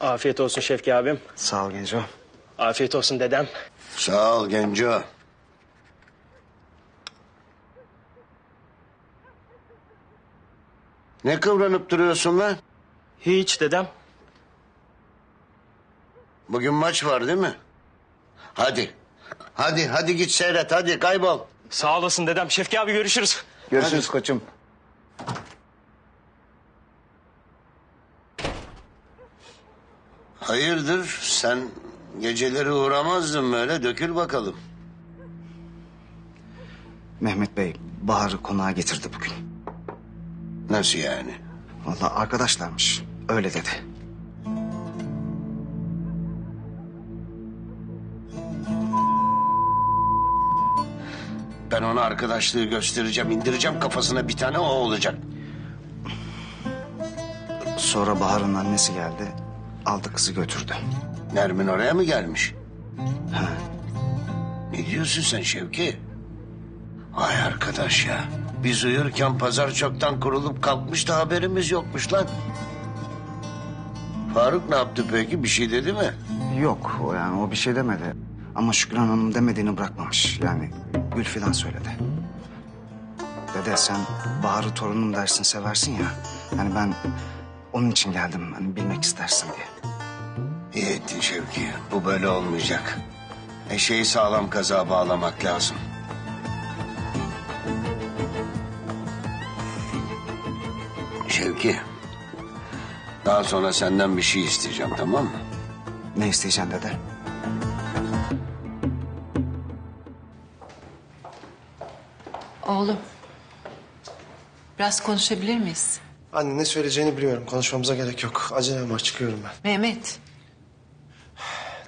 Afiyet olsun Şevki abim. Sağ ol Genco. Afiyet olsun dedem. Sağ ol Genco. Ne kıvranıp duruyorsun lan? Hiç dedem. Bugün maç var değil mi? Hadi. Hadi hadi git seyret hadi kaybol. Sağ olasın dedem. Şevki abi görüşürüz. Görüşürüz koçum. Hayırdır sen geceleri uğramazdın böyle dökül bakalım. Mehmet Bey Bahar'ı konağa getirdi bugün. Nasıl yani? Vallahi arkadaşlarmış. Öyle dedi. Ben ona arkadaşlığı göstereceğim indireceğim kafasına bir tane o olacak. Sonra Bahar'ın annesi geldi. Aldı kızı götürdü. Nermin oraya mı gelmiş? Ha. Ne diyorsun sen Şevki? Vay arkadaş ya. Biz uyurken pazar çoktan kurulup kalkmış da haberimiz yokmuş lan. Faruk ne yaptı peki? Bir şey dedi mi? Yok o yani o bir şey demedi. Ama Şükran Hanım demediğini bırakmamış. Yani Gül filan söyledi. Dede sen Bahar'ı torunum dersin seversin ya. Yani ben onun için geldim. Hani bilmek istersin diye. İyi ettin Şevki. Bu böyle olmayacak. Eşeği sağlam kaza bağlamak lazım. Şevki. Daha sonra senden bir şey isteyeceğim tamam mı? Ne isteyeceksin dede? Oğlum. Biraz konuşabilir miyiz? Anne ne söyleyeceğini biliyorum. Konuşmamıza gerek yok. Acelem var çıkıyorum ben. Mehmet,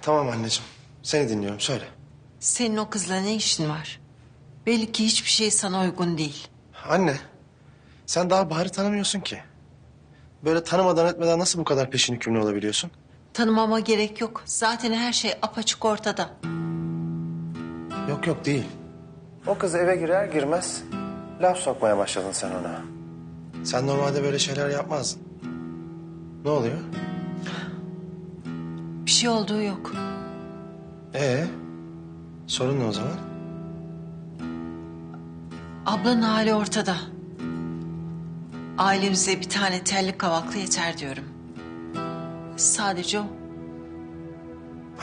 Tamam anneciğim. Seni dinliyorum söyle. senin o kızla ne işin var? Belli ki hiçbir şey sana uygun değil. Anne sen daha Bahar'ı tanımıyorsun ki. Böyle tanımadan etmeden nasıl bu kadar peşin hükümlü olabiliyorsun? Tanımama gerek yok. Zaten her şey apaçık ortada. Yok yok değil. O kız eve girer girmez laf sokmaya başladın sen ona. Sen normalde böyle şeyler yapmazdın. Ne oluyor? Bir şey olduğu yok. Ee, sorun ne o zaman? Ablanın hali ortada. Ailemize bir tane telli kavaklı yeter diyorum. Sadece o.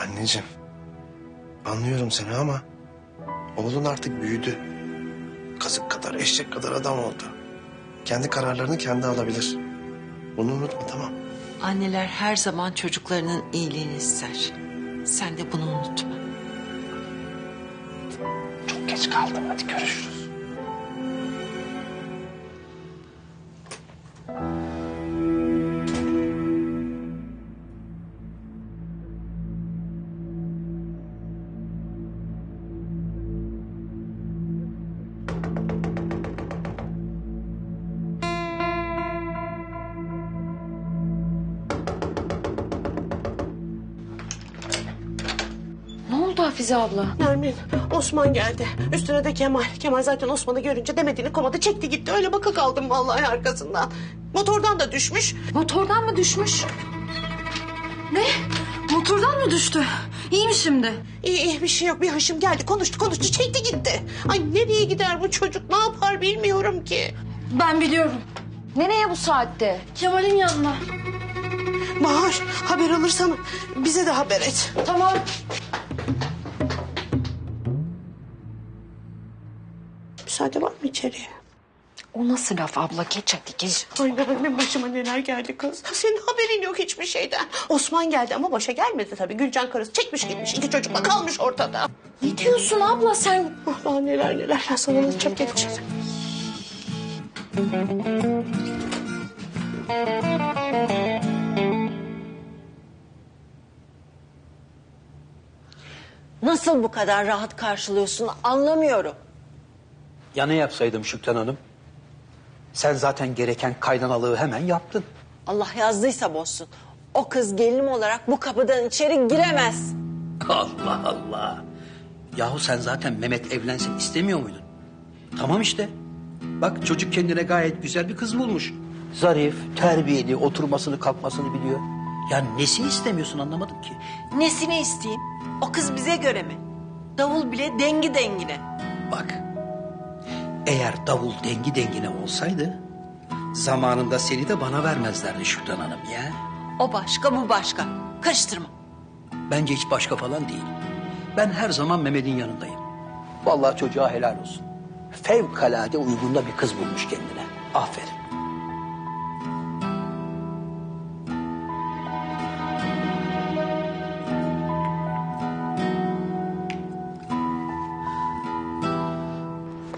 Anneciğim, anlıyorum seni ama oğlun artık büyüdü. Kazık kadar, eşek kadar adam oldu. Kendi kararlarını kendi alabilir. Bunu unutma tamam. Anneler her zaman çocuklarının iyiliğini ister. Sen de bunu unutma. Çok geç kaldım. Hadi görüşürüz. Hafize abla? Nermin, Osman geldi. Üstüne de Kemal. Kemal zaten Osman'ı görünce demediğini komadı çekti gitti. Öyle baka kaldım vallahi arkasından. Motordan da düşmüş. Motordan mı düşmüş? Ne? Motordan mı düştü? İyi mi şimdi? İyi iyi bir şey yok. Bir hışım geldi konuştu konuştu çekti gitti. Ay nereye gider bu çocuk ne yapar bilmiyorum ki. Ben biliyorum. Nereye bu saatte? Kemal'in yanına. Bahar haber alırsan bize de haber et. Tamam. Müsaade var mı içeriye? O nasıl laf abla? Geç hadi geç. Ay Nermin başıma neler geldi kız. Senin haberin yok hiçbir şeyden. Osman geldi ama başa gelmedi tabii. Gülcan karısı çekmiş gitmiş. İki çocukla kalmış ortada. Ne diyorsun abla sen? Allah neler neler. Ben sana anlatacağım geleceğim. Nasıl bu kadar rahat karşılıyorsun anlamıyorum. Ya ne yapsaydım Şükran Hanım? Sen zaten gereken kaydanalığı hemen yaptın. Allah yazdıysa bozsun. O kız gelinim olarak bu kapıdan içeri giremez. Allah Allah. Yahu sen zaten Mehmet evlensin istemiyor muydun? Tamam işte. Bak çocuk kendine gayet güzel bir kız bulmuş. Zarif, terbiyeli, oturmasını kalkmasını biliyor. Ya nesini istemiyorsun anlamadım ki. Nesini isteyeyim? O kız bize göre mi? Davul bile dengi dengine. Bak. Eğer davul dengi dengine olsaydı... ...zamanında seni de bana vermezlerdi Şükran Hanım ya. O başka bu başka. Karıştırma. Bence hiç başka falan değil. Ben her zaman Mehmet'in yanındayım. Vallahi çocuğa helal olsun. Fevkalade uygunda bir kız bulmuş kendine. Aferin.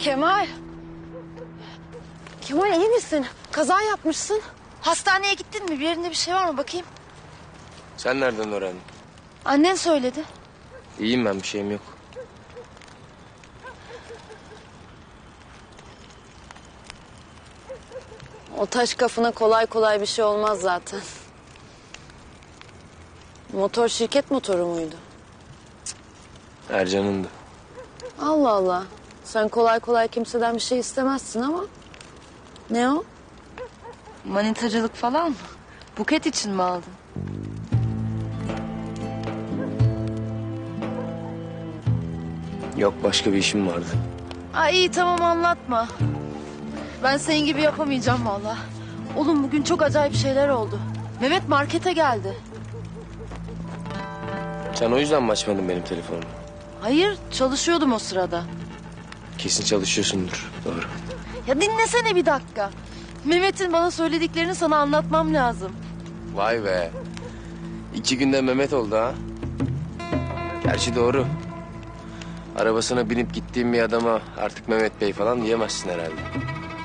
Kemal. Kemal iyi misin? Kaza yapmışsın. Hastaneye gittin mi? Bir yerinde bir şey var mı? Bakayım. Sen nereden öğrendin? Annen söyledi. İyiyim ben bir şeyim yok. O taş kafına kolay kolay bir şey olmaz zaten. Motor şirket motoru muydu? Ercan'ındı. Allah Allah. Sen kolay kolay kimseden bir şey istemezsin ama. Ne o? Manitacılık falan mı? Buket için mi aldın? Yok başka bir işim vardı. Ay iyi tamam anlatma. Ben senin gibi yapamayacağım vallahi. Oğlum bugün çok acayip şeyler oldu. Mehmet markete geldi. Sen o yüzden mi açmadın benim telefonumu? Hayır çalışıyordum o sırada. Kesin çalışıyorsundur. Doğru. Ya dinlesene bir dakika. Mehmet'in bana söylediklerini sana anlatmam lazım. Vay be. İki günde Mehmet oldu ha. Gerçi doğru. Arabasına binip gittiğim bir adama artık Mehmet Bey falan diyemezsin herhalde.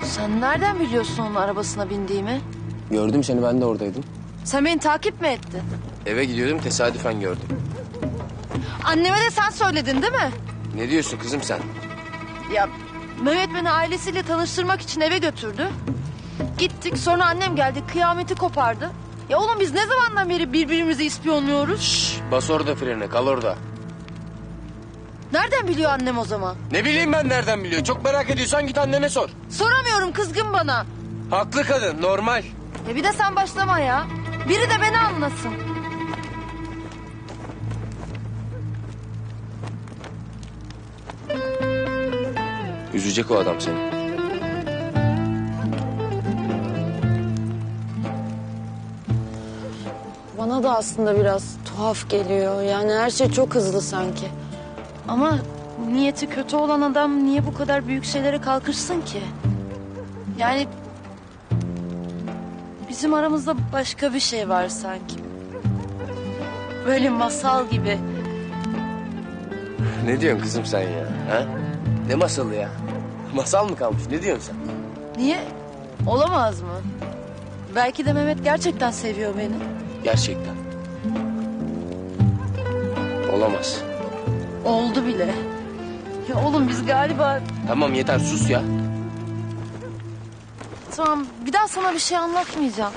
Sen nereden biliyorsun onun arabasına bindiğimi? Gördüm seni ben de oradaydım. Sen beni takip mi ettin? Eve gidiyordum tesadüfen gördüm. Anneme de sen söyledin değil mi? Ne diyorsun kızım sen? Ya Mehmet beni ailesiyle tanıştırmak için eve götürdü. Gittik sonra annem geldi kıyameti kopardı. Ya oğlum biz ne zamandan beri birbirimizi ispiyonluyoruz? Şş, bas orada frene kal orada. Nereden biliyor annem o zaman? Ne bileyim ben nereden biliyor. Çok merak ediyorsan git annene sor. Soramıyorum kızgın bana. Haklı kadın normal. Ya bir de sen başlama ya. Biri de beni anlasın. Üzecek o adam seni. Bana da aslında biraz tuhaf geliyor. Yani her şey çok hızlı sanki. Ama niyeti kötü olan adam niye bu kadar büyük şeylere kalkışsın ki? Yani bizim aramızda başka bir şey var sanki. Böyle masal gibi. Ne diyorsun kızım sen ya? Ha? Ne masalı ya? Masal mı kalmış? Ne diyorsun sen? Niye? Olamaz mı? Belki de Mehmet gerçekten seviyor beni. Gerçekten. Olamaz. Oldu bile. Ya oğlum biz galiba... Tamam yeter sus ya. Tamam bir daha sana bir şey anlatmayacağım.